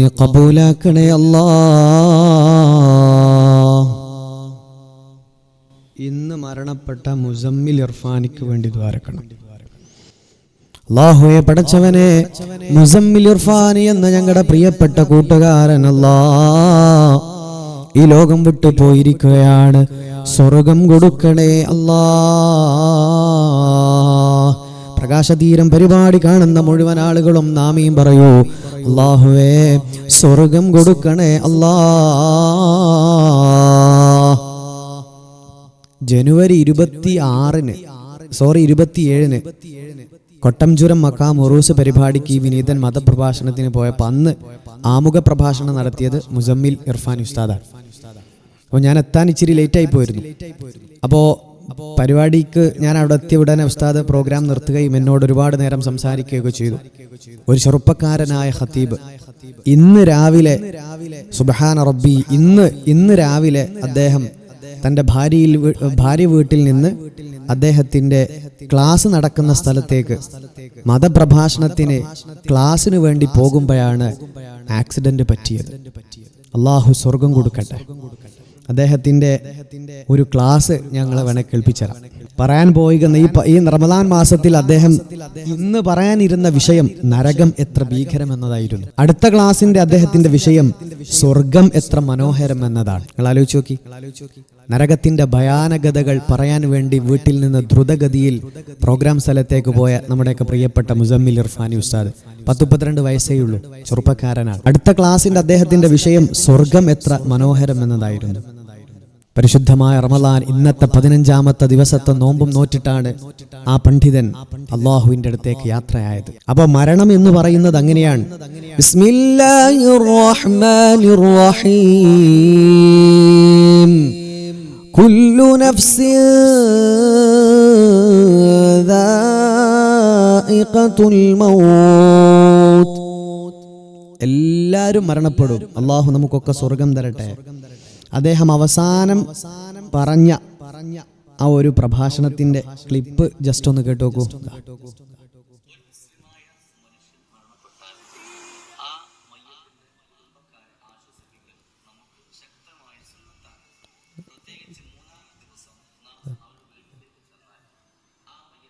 കബൂലാക്കണേ അല്ലാ. ഇന്ന് മരണപ്പെട്ട മുസമ്മിൽ ഇർഫാനിക്ക് വേണ്ടി ദ്വാരക്കണം അള്ളാഹുയെ പടച്ചവനെ മുസമ്മിൽ ഇർഫാനി എന്ന ഞങ്ങളുടെ പ്രിയപ്പെട്ട കൂട്ടുകാരൻ അല്ലാ. ഈ ലോകം വിട്ടു പോയിരിക്കുകയാണ്. സ്വർഗം കൊടുക്കണേ അല്ലാ. പ്രകാശതീരം പരിപാടി കാണുന്ന മുഴുവൻ ആളുകളും നാമീം പറയൂ അള്ളാഹുവേ സ്വർഗം കൊടുക്കണേ അല്ലാ. ജനുവരി ഇരുപത്തി ആറിന് സോറി ഇരുപത്തിയേഴിന് കൊട്ടംചുരം മക്കാ ഉറൂസ് പരിപാടിക്ക് വിനീതൻ മതപ്രഭാഷണത്തിന് പോയപ്പോൾ അന്ന് ആമുഖ പ്രഭാഷണം നടത്തിയത് മുസമ്മിൽ ഇർഫാൻ ഉസ്താദാണ്. അപ്പോൾ ഞാൻ എത്താൻ ഇച്ചിരി ലേറ്റായി പോയിരുന്നു. അപ്പോൾ പരിപാടിക്ക് ഞാൻ അവിടെ എത്തിയ ഉടനെ ഉസ്താദ് പ്രോഗ്രാം നിർത്തുകയും എന്നോട് ഒരുപാട് നേരം സംസാരിക്കുകയൊക്കെ ചെയ്തു. ഒരു ചെറുപ്പക്കാരനായ ഖത്തീബ്. ഇന്ന് രാവിലെ സുബഹാന റബ്ബി ഇന്ന് ഇന്ന് രാവിലെ അദ്ദേഹം തന്റെ ഭാര്യയിൽ ഭാര്യ വീട്ടിൽ നിന്ന് അദ്ദേഹത്തിന്റെ ക്ലാസ് നടക്കുന്ന സ്ഥലത്തേക്ക് മതപ്രഭാഷണത്തിന് ക്ലാസ്സിന് വേണ്ടി പോകുമ്പോഴാണ് ആക്സിഡന്റ് പറ്റിയത്. അള്ളാഹു സ്വർഗം കൊടുക്കട്ടെ. അദ്ദേഹത്തിന്റെ ഒരു ക്ലാസ് ഞങ്ങൾ വേണേ കേൾപ്പിച്ചരാം. പറയാൻ പോയിക്കുന്ന ഈ ഈ റമദാൻ മാസത്തിൽ അദ്ദേഹം ഇന്ന് പറയാനിരുന്ന വിഷയം നരകം എത്ര ഭീകരം എന്നതായിരുന്നു. അടുത്ത ക്ലാസിന്റെ അദ്ദേഹത്തിന്റെ വിഷയം സ്വർഗം എത്ര മനോഹരം എന്നതാണ്. നിങ്ങൾ ആലോചിച്ച് നോക്കി. നരകത്തിന്റെ ഭയാനകതകൾ പറയാൻ വേണ്ടി വീട്ടിൽ നിന്ന് ദ്രുതഗതിയിൽ പ്രോഗ്രാം സ്ഥലത്തേക്ക് പോയ നമ്മുടെയൊക്കെ പ്രിയപ്പെട്ട മുസമ്മിൽ ഇർഫാനി ഉസ്താദ്. പത്ത് മുപ്പത്തിരണ്ട് വയസ്സേ ഉള്ളൂ. ചെറുപ്പക്കാരനാണ്. അടുത്ത ക്ലാസിന്റെ അദ്ദേഹത്തിന്റെ വിഷയം സ്വർഗം എത്ര മനോഹരം എന്നതായിരുന്നു. പരിശുദ്ധമായ റമലാൻ ഇന്നത്തെ പതിനഞ്ചാമത്തെ ദിവസത്തെ നോമ്പും നോറ്റിട്ടാണ് ആ പണ്ഡിതൻ അള്ളാഹുവിന്റെ അടുത്തേക്ക് യാത്രയായത്. അപ്പൊ മരണം എന്ന് പറയുന്നത് അങ്ങനെയാണ്. കുല്ലു എല്ലാവരും മരണപ്പെടും. അള്ളാഹു നമുക്കൊക്കെ സ്വർഗം തരട്ടെ. അദ്ദേഹം അവസാനം പറഞ്ഞ ആ ഒരു പ്രഭാഷണത്തിന്റെ ക്ലിപ്പ് ജസ്റ്റ് ഒന്ന് കേട്ടു നോക്കൂ.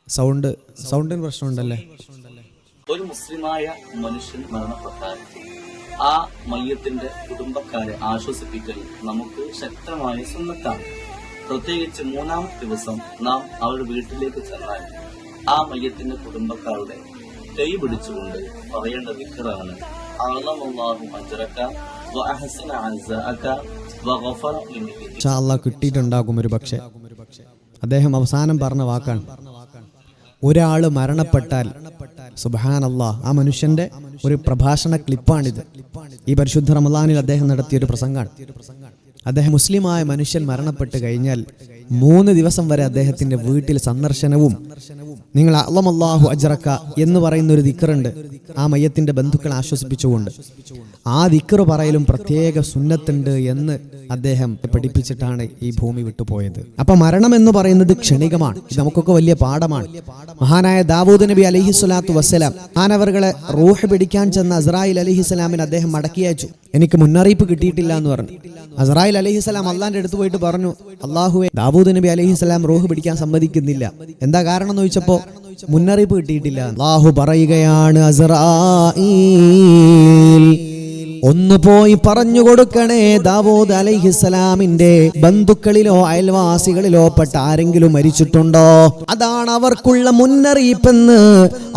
സൗണ്ട് സൗണ്ടിന് പ്രശ്നമുണ്ടല്ലേ? ഒരു മുസ്ലിമായ മനുഷ്യൻ മരണപ്പെട്ടാൽ ആ മയ്യത്തിന്റെ കുടുംബക്കാരെ ആശ്വസിപ്പിക്കൽ നമുക്ക് ശക്തമായ സുന്നത്താണ്. പ്രത്യേകിച്ച് മൂന്നാമത്തെ ദിവസം നാം അവരുടെ വീട്ടിലേക്ക് ചെന്നാൽ ആ മയ്യത്തിന്റെ കുടുംബക്കാരുടെ കൈ പിടിച്ചുകൊണ്ട് പറയേണ്ട വിക്കറാണ്. കിട്ടിയിട്ടുണ്ടാകും ഒരു പക്ഷേ. അദ്ദേഹം അവസാനം പറഞ്ഞ വാക്കാണ്. ഒരാൾ മരണപ്പെട്ടാൽ അള്ളാഹ് ആ മനുഷ്യന്റെ ഒരു പ്രഭാഷണ ക്ലിപ്പാണിത്. ഈ പരിശുദ്ധ റമദാനിൽ അദ്ദേഹം നടത്തിയ ഒരു പ്രസംഗമാണ്. അദ്ദേഹം മുസ്ലിമായ മനുഷ്യൻ മരണപ്പെട്ട് കഴിഞ്ഞാൽ മൂന്ന് ദിവസം വരെ അദ്ദേഹത്തിന്റെ വീട്ടിൽ സന്ദർശനവും നിങ്ങൾ അള്ളമല്ലാഹു അജറക്ക എന്ന് പറയുന്ന ഒരു ദിക്കറുണ്ട്. ആ മയ്യത്തിന്റെ ബന്ധുക്കളെ ആശ്വസിപ്പിച്ചുകൊണ്ട്. ആ ദിക്കറ് പറയലും പ്രത്യേക സുന്നത്തുണ്ട് എന്ന് അദ്ദേഹം പഠിപ്പിച്ചിട്ടാണ് ഈ ഭൂമി വിട്ടുപോയത്. അപ്പൊ മരണം എന്ന് പറയുന്നത് ക്ഷണികമാണ്. ഇത് നമുക്കൊക്കെ വലിയ പാഠമാണ്. മഹാനായ ദാവൂദ് നബി അലഹി സ്വലാത്തു വസ്സലാം മാനവറുകളെ റൂഹ് പിടിക്കാൻ ചെന്ന അസ്രായിൽ അലഹി സ്വലാമിന് അദ്ദേഹം മടക്കി അയച്ചു എനിക്ക് മുന്നറിയിപ്പ് കിട്ടിയിട്ടില്ല എന്ന് പറഞ്ഞു. അസ്രായിൽ അലഹി സ്വലാം അള്ളാന്റെ അടുത്ത് പോയിട്ട് പറഞ്ഞു അള്ളാഹുവെ ദാവൂദ് നബി അലഹി സ്വലാം റൂഹ് പിടിക്കാൻ സമ്മതിക്കുന്നില്ല. എന്താ കാരണം എന്ന് ചോദിച്ചപ്പോ മുന്നറിയിപ്പ് കിട്ടിയിട്ടില്ല. അള്ളാഹു പറയുകയാണ് ഒന്ന് പോയി പറഞ്ഞു കൊടുക്കണേ ദാവൂദ് അലൈഹിസ്സലാമിന്റെ ബന്ധുക്കളിലോ അയൽവാസികളിലോ പെട്ട ആരെങ്കിലും മരിച്ചിട്ടുണ്ടോ? അതാണ് അവർക്കുള്ള മുന്നറിയിപ്പെന്ന്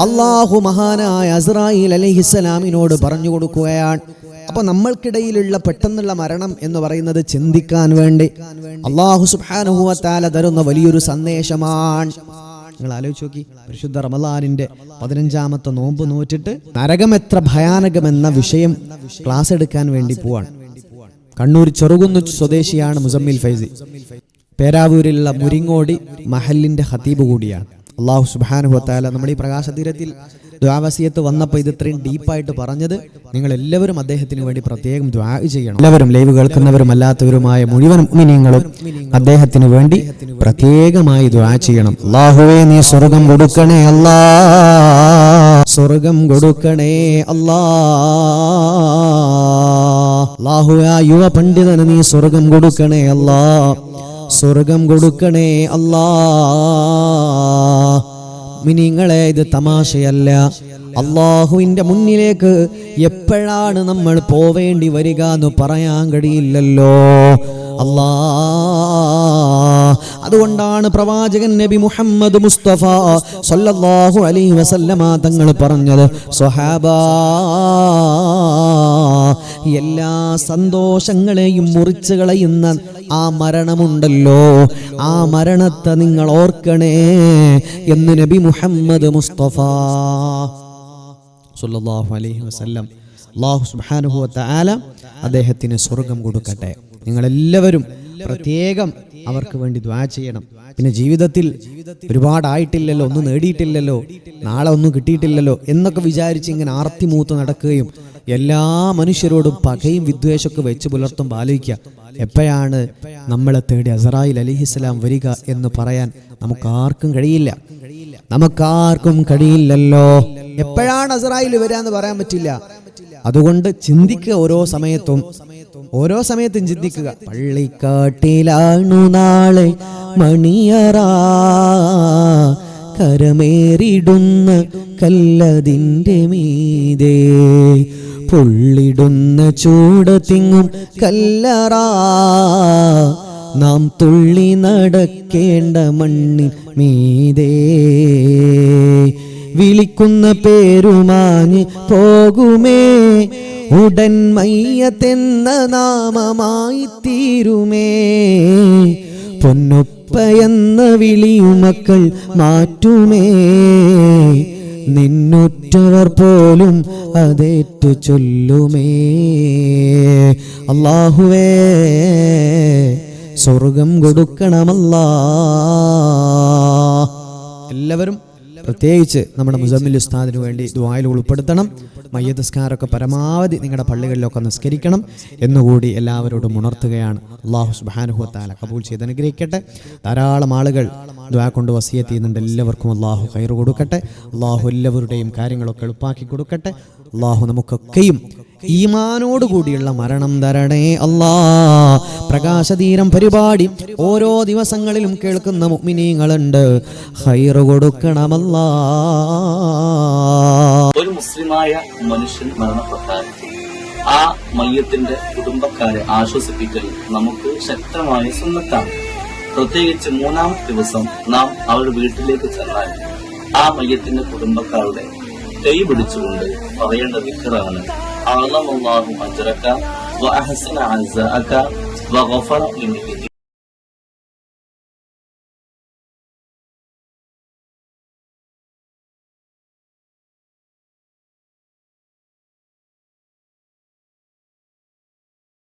അള്ളാഹു മഹാനായ അസ്രായിൽ അലൈഹിസ്സലാമിനോട് പറഞ്ഞു കൊടുക്കുകയാണ്. അപ്പൊ നമ്മൾക്കിടയിലുള്ള പെട്ടെന്നുള്ള മരണം എന്ന് പറയുന്നത് ചിന്തിക്കാൻ വേണ്ടി. അള്ളാഹു സുബാനുഹുവത്താല തരുന്ന വലിയൊരു സന്ദേശമാണ്. നിങ്ങൾ ആലോചിച്ച് നോക്കി. പരിശുദ്ധ റമലാനിന്റെ പതിനഞ്ചാമത്തെ നോമ്പ് നോറ്റിട്ട് നരകം എത്ര ഭയാനകമെന്ന വിഷയം ക്ലാസ് എടുക്കാൻ വേണ്ടി പോവാണ്. കണ്ണൂർ ചെറുകുന്നു സ്വദേശിയാണ് മുസമ്മിൽ ഫൈസി. പേരാവൂരിലുള്ള മുരിങ്ങോടി മഹലിന്റെ ഹത്തീബ് കൂടിയാണ്. അള്ളാഹു സുബാനുഹത്താല നമ്മൾ ഈ പ്രകാശതീരത്തിൽ ദ്വാവസീയത്ത് വന്നപ്പോൾ ഇത് ഇത്രയും ഡീപ്പായിട്ട് പറഞ്ഞത് നിങ്ങൾ എല്ലാവരും അദ്ദേഹത്തിന് വേണ്ടി പ്രത്യേകം ദ്വാ ചെയ്യണം. എല്ലാവരും ലൈവ് കേൾക്കുന്നവരും അല്ലാത്തവരുമായ മുഴുവൻ മുഅ്മിനീങ്ങളും അദ്ദേഹത്തിന് വേണ്ടി പ്രത്യേകമായി ദ്വാ ചെയ്യണം. അള്ളാഹുവേ നീ സ്വർഗം കൊടുക്കണേ അല്ലാ. സ്വർഗം കൊടുക്കണേ അല്ലാ. അള്ളാഹു ആ യുവ പണ്ഡിതന് നീ സ്വർഗം കൊടുക്കണേ അല്ലാ. സ്വർഗം കൊടുക്കണേ അല്ലാ. മിനിങ്ങളെ ഇത് തമാശയല്ല. അള്ളാഹുവിന്റെ മുന്നിലേക്ക് എപ്പോഴാണ് നമ്മൾ പോവേണ്ടി വരിക എന്ന് പറയാൻ കഴിയില്ലല്ലോ. അള്ളാ അതുകൊണ്ടാണ് പ്രവാചകൻ നബി മുഹമ്മദ് മുസ്തഫ സല്ലല്ലാഹു അലൈഹി വസല്ലമ തങ്ങൾ പറഞ്ഞത് സ്വഹാബാ എല്ലാ സന്തോഷങ്ങളെയും മുറിച്ചു കളയുന്ന ആ മരണമുണ്ടല്ലോ. ആ മരണത്തെ നിങ്ങൾ ഓർക്കണേ എന്ന് നബി മുഹമ്മദ് മുസ്തഫ സല്ലല്ലാഹു അലൈഹി വസല്ലം അള്ളാഹു സുബ്ഹാനഹു വതആല അദ്ദേഹത്തിന് സ്വർഗം കൊടുക്കട്ടെ. നിങ്ങളെല്ലാവരും പ്രത്യേകം അവർക്ക് വേണ്ടി ദ്വാ ചെയ്യണം. പിന്നെ ജീവിതത്തിൽ ഒരുപാടായിട്ടില്ലല്ലോ ഒന്നും നേടിയിട്ടില്ലല്ലോ നാളെ ഒന്നും കിട്ടിയിട്ടില്ലല്ലോ എന്നൊക്കെ വിചാരിച്ച് ഇങ്ങനെ ആർത്തിമൂത്ത് നടക്കുകയും എല്ലാ മനുഷ്യരോടും പകയും വിദ്വേഷമൊക്കെ വെച്ച് പുലർത്തും ആലോചിക്കുക. എപ്പോഴാണ് നമ്മളെ തേടി അസറായിൽ അലിഹിസ്ലാം വരിക എന്ന് പറയാൻ നമുക്കാർക്കും കഴിയില്ല. നമുക്കാർക്കും കഴിയില്ലല്ലോ. എപ്പോഴാണ് അസറായിൽ വരിക എന്ന് പറയാൻ പറ്റില്ല. അതുകൊണ്ട് ചിന്തിക്കുക ഓരോ സമയത്തും. ഓരോ സമയത്തും ചിന്തിക്കുക. പള്ളിക്കാട്ടിലാണു നാളെ മണിയറ. കരമേറിടുന്ന കല്ലതിന്റെ മീതേ. പൊള്ളിടുന്ന ചൂട് തിങ്ങും കല്ലറ. നാം തുള്ളി നടക്കേണ്ട മണ്ണിൻ മീതേ. വിളിക്കുന്ന പേരുമാഞ്ഞ് പോകുമേ. ഉടൻ മയ്യത്തെന്ന നാമമായി തീരുമേ. പൊന്നുപ്പയെന്ന വിളിയുമക്കൾ മാറ്റുമേ. നിന്നുറ്റവർ പോലും അതേറ്റു ചൊല്ലുമേ. അള്ളാഹുവേ സ്വർഗം കൊടുക്കണമല്ല. എല്ലാവരും പ്രത്യേകിച്ച് നമ്മുടെ മുസമ്മിൽ ഉസ്താദിന് വേണ്ടി ദ്വായിൽ ഉൾപ്പെടുത്തണം. മയ്യതസ്കാരമൊക്കെ പരമാവധി നിങ്ങളുടെ പള്ളികളിലൊക്കെ നിസ്കരിക്കണം എന്നുകൂടി എല്ലാവരോടും ഉണർത്തുകയാണ്. അള്ളാഹു സുബാനുഹത്താല കബൂൽ ചെയ്ത് അനുഗ്രഹിക്കട്ടെ. ധാരാളം ആളുകൾ ദ്വാ കൊണ്ട് വസിയത്ത് ചെയ്യുന്നുണ്ട്. എല്ലാവർക്കും അള്ളാഹു കയറ് കൊടുക്കട്ടെ. അള്ളാഹു എല്ലാവരുടെയും കാര്യങ്ങളൊക്കെ എളുപ്പാക്കി കൊടുക്കട്ടെ. അള്ളാഹു നമുക്കൊക്കെയും ഈമാനോട് കൂടിയുള്ള മരണം തരണേ അല്ലാ. പ്രകാശതീരം പരിപാടി ഓരോ ദിവസങ്ങളിലും കേൾക്കുന്ന മുഗ്മിനീങ്ങളുണ്ട്. ഹൈറ് കൊടുക്കണമല്ല. ഒരു മുസ്ലിമായ മനുഷ്യൻ മരണപ്പെട്ടാൽ ആ മയ്യത്തിന്റെ കുടുംബക്കാരെ ആശ്വസിപ്പിക്കൽ നമുക്ക് ശക്തമായ സുന്നത്താണ്. പ്രത്യേകിച്ച് മൂന്നാം ദിവസം നാം അവരുടെ വീട്ടിലേക്ക് ചെന്നാൽ ആ മയ്യത്തിന്റെ കുടുംബക്കാരുടെ കൈ പിടിച്ചുകൊണ്ട് പറയേണ്ട വിക്കറാണ്. അള്ളാഹു അജ്റക وأحسن عزاءك وغفر للمؤمنين